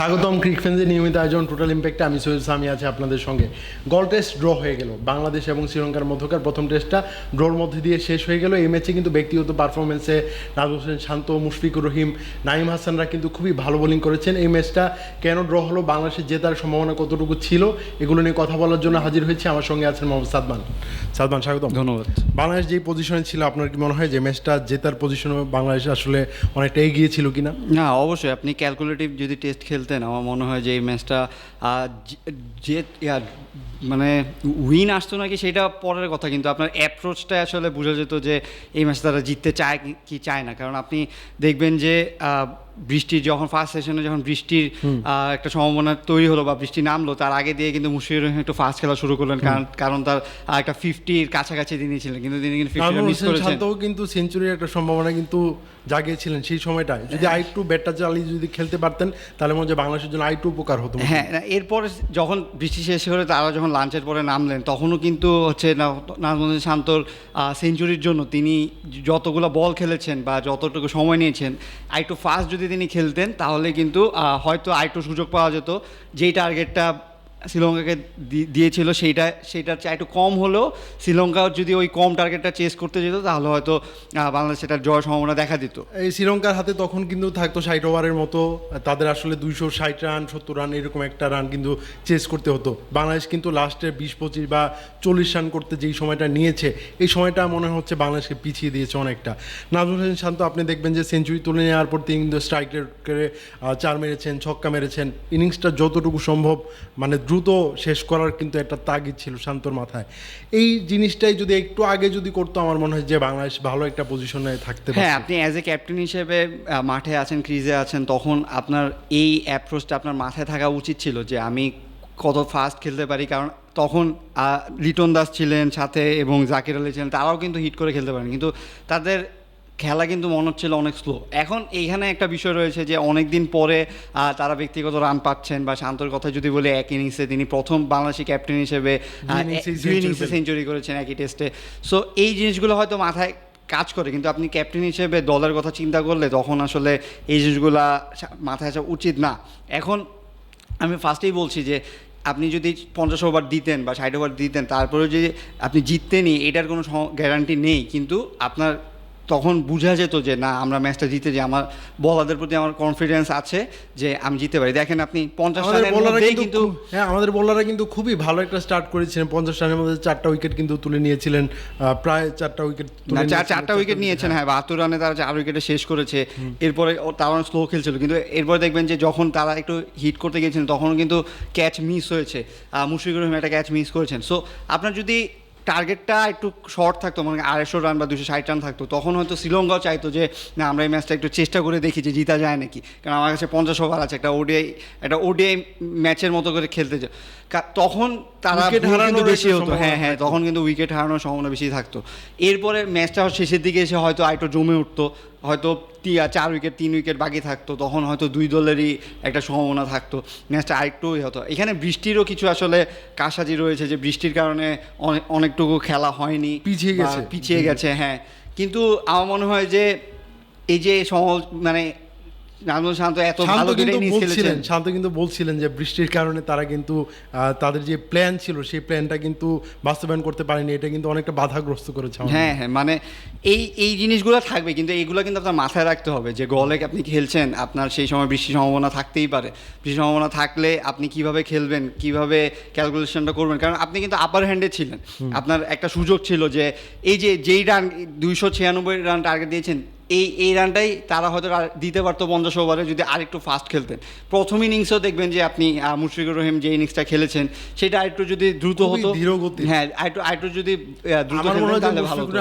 স্বাগতম ক্রিক ফ্রেন্সের নিয়মিত আয়োজন টোটাল ইম্প্যাক্টে আমি সৈয়দ সামি আছি আপনাদের সঙ্গে। গল টেস্ট ড্র হয়ে গেল। বাংলাদেশ এবং শ্রীলঙ্কার মধ্যকার প্রথম টেস্টটা ড্রর মধ্যে দিয়ে শেষ হয়ে গেল। এই ম্যাচে কিন্তু ব্যক্তিগত পারফরমেন্সে নাজম হোসেন শান্ত মুশফিকুর রহিম নাইম হাসানরা কিন্তু খুবই ভালো বোলিং করেছেন। এই ম্যাচটা কেন ড্র হলো বাংলাদেশের জেতার সম্ভাবনা কতটুকু ছিল এগুলো নিয়ে কথা বলার জন্য হাজির হয়েছে। আমার সঙ্গে আছেন মোহাম্মদ সাদমান। সাদমান স্বাগতম। ধন্যবাদ। বাংলাদেশ যেই পজিশনে ছিল আপনার কি মনে হয় যে ম্যাচটা জেতার পজিশনে বাংলাদেশ আসলে অনেকটা এগিয়ে ছিল কিনা? না অবশ্যই। আপনি ক্যালকুলেটিভ যদি টেস্ট খেলতেন আমার মনে হয় যে এই ম্যাচটা যে মানে উইন আসতো নাকি সেটা পরের কথা কিন্তু আপনার অ্যাপ্রোচটা আসলে বোঝা যেত যে এই ম্যাচ তারা জিততে চায় কি- চায় না। কারণ আপনি দেখবেন যে বৃষ্টির যখন ফার্স্ট সেশনে যখন বৃষ্টির একটা সম্ভাবনা তৈরি হলো বা বৃষ্টি নামলো তার আগে দিয়ে কিন্তু মুশফিকুর রহিম একটু ফাস্ট খেলা শুরু করলেন। কারণ কারণ তার একটা ফিফটির কাছাকাছি তিনি ছিলেন কিন্তু তিনি কিন্তু ফিফটি কিন্তু সেঞ্চুরির একটা সম্ভাবনা কিন্তু জাগিয়েছিলেন সেই সময়টায়। যদি হ্যাঁ। আরেকটু ব্যাটটা চালিয়ে যদি খেলতে পারতেন তাহলে মনে হয় বাংলাদেশের জন্য আরেকটু উপকার হতো। হ্যাঁ এরপরে যখন বৃষ্টি শেষ করে তারা যখন লাঞ্চের পরে নামলেন তখনও কিন্তু হচ্ছে না- নাজমুদ্দিন শান্তর সেঞ্চুরির জন্য তিনি যতগুলো বল খেলেছেন বা যতটুকু সময় নিয়েছেন আরেকটু ফাস্ট যদি তিনি খেলতেন তাহলে কিন্তু হয়তো আরেকটু সুযোগ পাওয়া যেত। যেই টার্গেটটা শ্রীলঙ্কাকে দিয়েছিল, সেইটা সেইটার চেয়ে একটু কম হলেও শ্রীলঙ্কা যদি ওই কম টার্গেটটা চেস করতে যেত, তাহলে হয়তো বাংলাদেশ সেটার জয়ের সম্ভাবনা দেখা দিত। এই শ্রীলঙ্কার হাতে তখন কিন্তু থাকতো ষাট ওভারের মতো, তাদের আসলে দুইশো ষাট রান সত্তর রান এরকম একটা রান কিন্তু চেস করতে হতো। বাংলাদেশ কিন্তু লাস্টে বিশ, পঁচিশ বা চল্লিশ রান করতে যেই সময়টা নিয়েছে, এই সময়টা মনে হচ্ছে বাংলাদেশকে পিছিয়ে দিয়েছে অনেকটা। নাজমুল হোসেন শান্ত, আপনি দেখবেন যে সেঞ্চুরি তুলে নেওয়ার পর তিনি কিন্তু স্ট্রাইক করে চার মেরেছেন, ছক্কা মেরেছেন ইনিংসটা যতটুকু সম্ভব মানে দ্রুত শেষ করার কিন্তু একটা তাগিদ ছিল শান্তর মাথায়। এই জিনিসটাই যদি একটু আগে যদি করতো, আমার মনে হয় যে বাংলাদেশ ভালো একটা পজিশনে থাকতে হ্যাঁ আপনি অ্যাজ এ ক্যাপ্টেন হিসেবে মাঠে আছেন ক্রিজে আছেন, তখন আপনার এই অ্যাপ্রোচটা আপনার মাথায় থাকা উচিত ছিল যে আমি কত ফাস্ট খেলতে পারি, কারণ তখন লিটন দাস ছিলেন সাথে এবং জাকির আলী ছিলেন, তারাও কিন্তু হিট করে খেলতে পারেন। কিন্তু তাদের খেলা কিন্তু মনে হচ্ছিল অনেক স্লো এখন এইখানে একটা বিষয় রয়েছে যে অনেক দিন পরে তারা ব্যক্তিগত রান পাচ্ছেন বা শান্তর কথা যদি বলি এক ইনিংসে তিনি প্রথম বাংলাদেশি ক্যাপ্টেন হিসেবে দুই ইনিংসে সেঞ্চুরি করেছেন। একই টেস্টে সো এই জিনিসগুলো হয়তো মাথায় কাজ করে কিন্তু আপনি ক্যাপ্টেন হিসেবে দলের কথা চিন্তা করলে তখন আসলে এই জিনিসগুলা মাথায় আসা উচিত না। এখন আমি ফার্স্টেই বলছি যে আপনি যদি পঞ্চাশ ওভার দিতেন বা ষাট ওভার দিতেন তারপরেও যে আপনি জিততেনই এটার কোনো গ্যারান্টি নেই। কিন্তু আপনার তখন বোঝা যেত যে না আমরা ম্যাচটা জিতে যে আমার বলারদের প্রতি আমার কনফিডেন্স আছে যে আমি জিততে পারি। দেখেন আপনি পঞ্চাশ রানের মধ্যেই কিন্তু হ্যাঁ আমাদের বলাররা কিন্তু খুবই ভালো একটা স্টার্ট করেছিলেন। পঞ্চাশ রানের মধ্যে চারটা উইকেট কিন্তু তুলে নিয়েছিলেন। প্রায় চারটা উইকেট না চার চারটা উইকেট নিয়েছেন হ্যাঁ। বাহাত্তর রানে তারা চার উইকেটে শেষ করেছে। এরপরে তারা স্লো খেলছিল। কিন্তু এরপরে দেখবেন যে যখন তারা একটু হিট করতে গিয়েছেন তখন কিন্তু ক্যাচ মিস হয়েছে। মুশফিকুর রহিম একটা ক্যাচ মিস করেছেন। সো আপনার যদি টার্গেটটা একটু শর্ট থাকতো মানে আড়াইশো রান বা দুশো ষাট রান থাকতো। তখন হয়তো শ্রীলঙ্কাও চাইতো যে না আমরা এই ম্যাচটা একটু চেষ্টা করে দেখি যে জিতা যায় নাকি। কারণ আমার কাছে পঞ্চাশ ওভার আছে একটা ওডিআই একটা ওডিআই ম্যাচের মতো করে খেলতে যায় তখন তারা হারানো কিন্তু বেশি হতো। হ্যাঁ হ্যাঁ তখন কিন্তু উইকেট হারানোর সম্ভাবনা বেশি থাকতো। এরপরে ম্যাচটা শেষের দিকে এসে হয়তো আরেকটু জমে উঠতো। হয়তো চার উইকেট তিন উইকেট বাকি থাকতো তখন হয়তো দুই দলেরই একটা সম্ভাবনা থাকতো। ম্যাচটা আরেকটু হতো। এখানে বৃষ্টিরও কিছু আসলে কাসাজি রয়েছে যে বৃষ্টির কারণে অনেকটুকু খেলা হয়নি পিছিয়ে গেছে। পিছিয়ে গেছে হ্যাঁ। কিন্তু আমার মনে হয় যে এই যে সম- মানে নাজমুল শান্ত এত ভালো কিন্তু বলছিলেন শান্ত কিন্তু বলছিলেন যে বৃষ্টির কারণে তারা কিন্তু তাদের যে প্ল্যান ছিল সেই প্ল্যানটা কিন্তু বাস্তবায়ন করতে পারেনি। এটা কিন্তু অনেকটা বাধাগ্রস্ত করেছে হ্যাঁ হ্যাঁ মানে এই এই জিনিসগুলো থাকবে কিন্তু এইগুলো কিন্তু আপনার মাথায় রাখতে হবে যে গলে আপনি খেলছেন আপনার সেই সময় বৃষ্টির সম্ভাবনা থাকতেই পারে। বৃষ্টির সম্ভাবনা থাকলে আপনি কীভাবে খেলবেন কীভাবে ক্যালকুলেশনটা করবেন? কারণ আপনি কিন্তু আপার হ্যান্ডে ছিলেন। আপনার একটা সুযোগ ছিল যে এই যে যেই রান দুইশো ছিয়ানব্বই রান টার্গেট দিয়েছেন এই এই রানটাই তারা হয়তো দিতে পারতো পঞ্চাশ ওভারে যদি আরেকটু ফাস্ট খেলতেন। প্রথম ইনিংসেও দেখবেন যে আপনি মুশফিকুর রহিম যে ইনিংসটা খেলেছেন সেটা আরেকটু যদি দ্রুত হতো ধীরগতির। হ্যাঁ আরেকটু আরেকটু যদি দ্রুত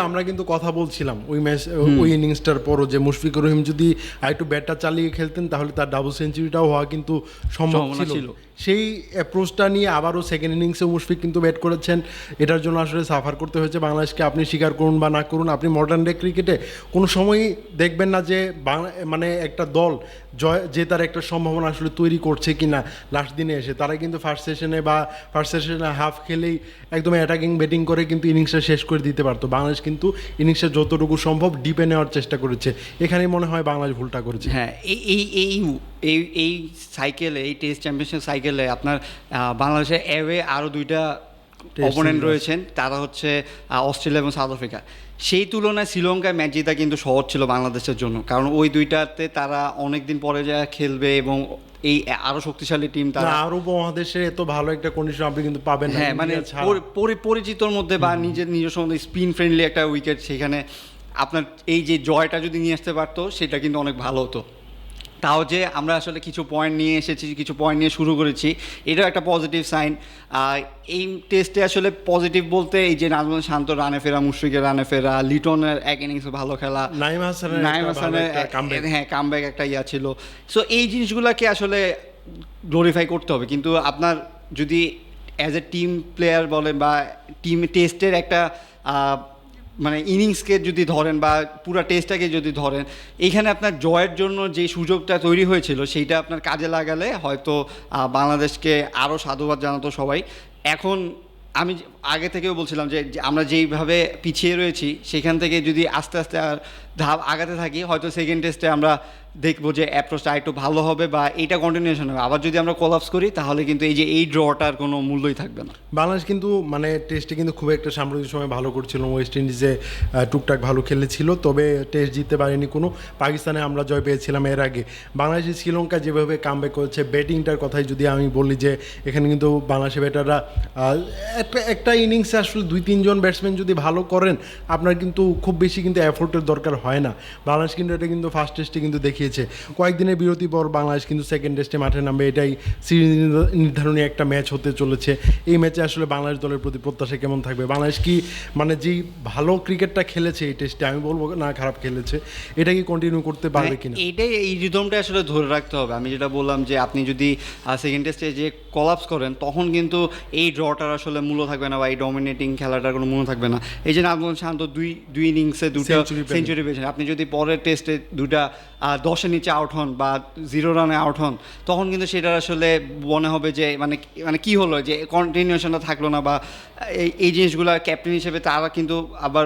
আমার কিন্তু কথা বলছিলাম ওই ম্যাচ ওই ইনিংসটার পরও যে মুশফিকুর রহিম যদি আরেকটু ব্যাটটা চালিয়ে খেলতেন তাহলে তার ডাবল সেঞ্চুরিটাও হওয়া কিন্তু সম্ভব ছিল। সেই অ্যাপ্রোচটা নিয়ে আবারও সেকেন্ড ইনিংসে মুশফিক কিন্তু ব্যাট করেছেন। এটার জন্য আসলে সাফার করতে হয়েছে বাংলাদেশকে। আপনি স্বীকার করুন বা না করুন, আপনি মডার্ন ডে ক্রিকেটে কোনো সময়ই দেখবেন না যে মানে একটা দল জয় জেতার একটা সম্ভাবনা আসলে তৈরি করছে কি না লাস্ট দিনে এসে। তারা কিন্তু ফার্স্ট সেশনে বা ফার্স্ট সেশনে হাফ খেলেই একদম অ্যাটাকিং ব্যাটিং করে কিন্তু ইনিংসটা শেষ করে দিতে পারতো। বাংলাদেশ কিন্তু ইনিংসটা যতটুকু সম্ভব ডিপে নেওয়ার চেষ্টা করেছে। এখানেই মনে হয় বাংলাদেশ ভুলটা করেছে। হ্যাঁ এই এই এই এই সাইকেলে এই টেস্ট চ্যাম্পিয়নশিপ সাইকেলে আপনার বাংলাদেশের অ্যাওয়ে আরও দুইটা অপোনেন্ট রয়েছেন তারা হচ্ছে অস্ট্রেলিয়া এবং সাউথ আফ্রিকা। সেই তুলনায় শ্রীলঙ্কায় ম্যাচ জেতা কিন্তু সহজ ছিল বাংলাদেশের জন্য কারণ ওই দুইটাতে তারা অনেক দিন পরে যা খেলবে এবং এই আরও শক্তিশালী টিম তারা আর উপমহাদেশে এত ভালো একটা কন্ডিশন আপনি কিন্তু পাবেন হ্যাঁ মানে পরিচিতর মধ্যে বা নিজের নিজস্ব মধ্যে স্পিন ফ্রেন্ডলি একটা উইকেট সেখানে আপনার এই যে জয়টা যদি নিয়ে আসতে পারতো সেটা কিন্তু অনেক ভালো হতো। তাও যে আমরা আসলে কিছু পয়েন্ট নিয়ে এসেছি কিছু পয়েন্ট নিয়ে শুরু করেছি এটাও একটা পজিটিভ সাইন এই টেস্টে আসলে পজিটিভ বলতে এই যে নাজমুল শান্ত রানে ফেরা মুশফিকের রানে ফেরা লিটনের এক ইনিংসে ভালো খেলা নাইম হাসানের নাইম হাসানের হ্যাঁ কামব্যাক একটা ইয়া ছিল। সো এই জিনিসগুলোকে আসলে গ্লোরিফাই করতে হবে। কিন্তু আপনার যদি অ্যাজ এ টিম প্লেয়ার বলেন বা টিম টেস্টের একটা মানে ইনিংসকে যদি ধরেন বা পুরো টেস্টটাকে যদি ধরেন, এইখানে আপনার জয়ের জন্য যে সুযোগটা তৈরি হয়েছিল, সেইটা আপনার কাজে লাগালে হয়তো বাংলাদেশকে আরও সাধুবাদ জানাতো সবাই। এখন আমি আগে থেকেও বলছিলাম যে আমরা যেইভাবে পিছিয়ে রয়েছি, সেখান থেকে যদি আস্তে আস্তে আর ধাপ আগাতে থাকি, হয়তো সেকেন্ড টেস্টে আমরা দেখব যে অ্যাপ্রোচটা একটু ভালো হবে বা এইটা কন্টিনিউশন হবে। আবার যদি আমরা কোলাপস করি, তাহলে কিন্তু এই যে এই ড্রটার কোনো মূল্যই থাকবে না। বাংলাদেশ কিন্তু মানে টেস্টে কিন্তু খুব একটা সাম্প্রতিক সময় ভালো করছিল। ওয়েস্ট ইন্ডিজে টুকটাক ভালো খেলেছিল, তবে টেস্ট জিততে পারেনি কোনো। পাকিস্তানে আমরা জয় পেয়েছিলাম এর আগে। বাংলাদেশ শ্রীলঙ্কা যেভাবে কামব্যাক করেছে ব্যাটিংটার কথাই যদি আমি বলি যে, এখানে কিন্তু বাংলাদেশের ব্যাটাররা একটা একটা ইনিংসে আসলে দুই, তিনজন ব্যাটসম্যান যদি ভালো করেন, আপনার কিন্তু খুব বেশি কিন্তু এফোর্টের দরকার হয় না। বাংলাদেশ কিন্তু এটা কিন্তু ফার্স্ট টেস্টে কিন্তু দেখিয়েছে কয়েকদিনের বিরতি পর বাংলাদেশ কিন্তু সেকেন্ড টেস্টে মাঠে নামবে। এটাই সিরিজ নির্ধারণী একটা ম্যাচ হতে চলেছে। এই ম্যাচে আসলে বাংলাদেশ দলের প্রতি প্রত্যাশা কেমন থাকবে? বাংলাদেশ কি মানে যেই ভালো ক্রিকেটটা খেলেছে এই টেস্টে আমি বলব না খারাপ খেলেছে। এটা কি কন্টিনিউ করতে পারবে কিনা? এইটাই এই রিদমটা আসলে ধরে রাখতে হবে। আমি যেটা বললাম যে আপনি যদি সেকেন্ড টেস্টে যে কলাপস করেন তখন কিন্তু এই ড্রটার আসলে মূল্য থাকবে না বা এই ডমিনেটিং খেলাটার কোনো মূল্য থাকবে না। এই যে নাজমুল শান্ত দুই দুই ইনিংসে দুটো সেঞ্চুরি পেয়েছেন। আপনি যদি পরের টেস্টে দুটা দশের নিচে আউট হন বা জিরো রানে আউট হন, তখন কিন্তু সেটার আসলে মনে হবে যে মানে মানে কি হলো? যে কন্টিনিউশনটা থাকল না বা এই জিনিসগুলো ক্যাপ্টেন হিসেবে তারা কিন্তু আবার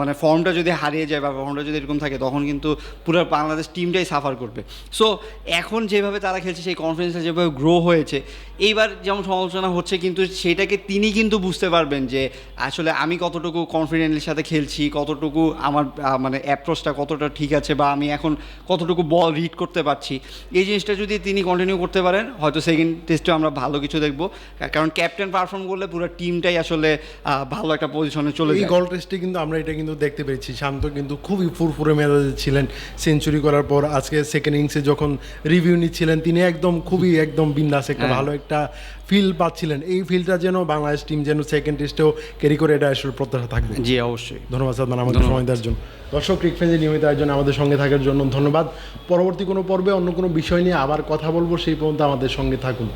মানে ফর্মটা যদি হারিয়ে যায় বা ফর্মটা যদি এরকম থাকে তখন কিন্তু পুরো বাংলাদেশ টিমটাই সাফার করবে। সো এখন যেভাবে তারা খেলছে সেই কনফিডেন্সটা যেভাবে গ্রো হয়েছে এইবার যেমন সমালোচনা হচ্ছে কিন্তু সেটাকে তিনি কিন্তু বুঝতে পারবেন যে আসলে আমি কতটুকু কনফিডেন্টের সাথে খেলছি কতটুকু আমার মানে অ্যাপ্রোচটা কতটা ঠিক আছে বা আমি এখন কতটুকু বল রিড করতে পারছি। এই জিনিসটা যদি তিনি কন্টিনিউ করতে পারেন হয়তো সেকেন্ড টেস্টে আমরা ভালো কিছু দেখব। কারণ ক্যাপ্টেন পারফর্ম করলে পুরো টিমটাই আসলে ভালো একটা পজিশনে চলে এই যায়। গল টেস্টে কিন্তু আমরা এটা কিন্তু দেখতে পেরেছি শান্ত কিন্তু খুবই ফুরফুরে মেজাজে ছিলেন। সেঞ্চুরি করার পর আজকে সেকেন্ড ইনিংসে যখন রিভিউ নিচ্ছিলেন তিনি একদম খুবই একদম বিন্দাস একটা হ্যাঁ। ভালো একটা ফিল পাচ্ছিলেন। এই ফিলটা যেন বাংলাদেশ টিম যেন সেকেন্ড টেস্টেও ক্যারি করে এটা আসলে প্রত্যাশা থাকবে। জি অবশ্যই। ধন্যবাদ সাদমান আমাদের সময় দেওয়ার জন্য। দর্শক ক্রিকফেন্সে নিয়মিত আয়োজন আমাদের সঙ্গে থাকার জন্য ধন্যবাদ। পরবর্তী কোনো পর্বে অন্য কোনো বিষয় নিয়ে আবার কথা বলব সেই পর্যন্ত আমাদের সঙ্গে থাকুন।